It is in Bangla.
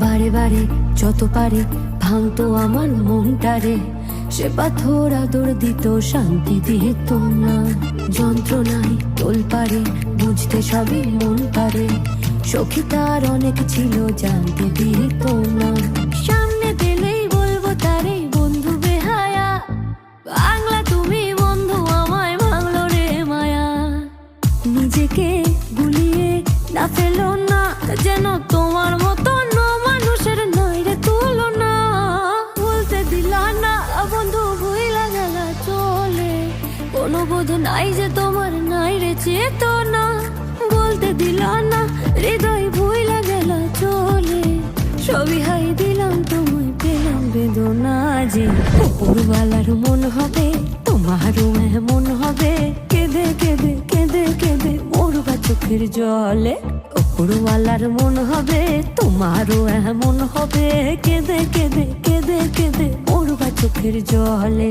বারে বারে যত পারে ভাঙতো আমার মনটারে। সে পাথর আদর দিত, শান্তি দিত না। যন্ত্রণায় তোল পারে, বুঝতে সবই মন পারে। সখী তার অনেক ছিল, জানতে দিত না। সামনে দিলেই বলব তারে, বন্ধু বেহায়া। বাংলা তুমি বন্ধু, আমায় ভাঙলো রে মায়া। নিজেকে গুলিয়ে না ফেলো না যেন কোনো বোধ নাই যে তোমার নাই রে চেতনা। বলতে দিলা না, হৃদয় ভুইলা গেলা চলে। সবই হাই দিলাম তোমায়, পেলাম বেদনা যে। উপরওয়ালার মন হবে, তোমারও এমন হবে। কেঁদে কেঁদে কেঁদে কেঁদে মরবা চোখের জলে। উপরওয়ালার মন হবে, তোমারও এমন হবে। কেঁদে কেঁদে কেঁদে কেঁদে মরবা চোখের জলে।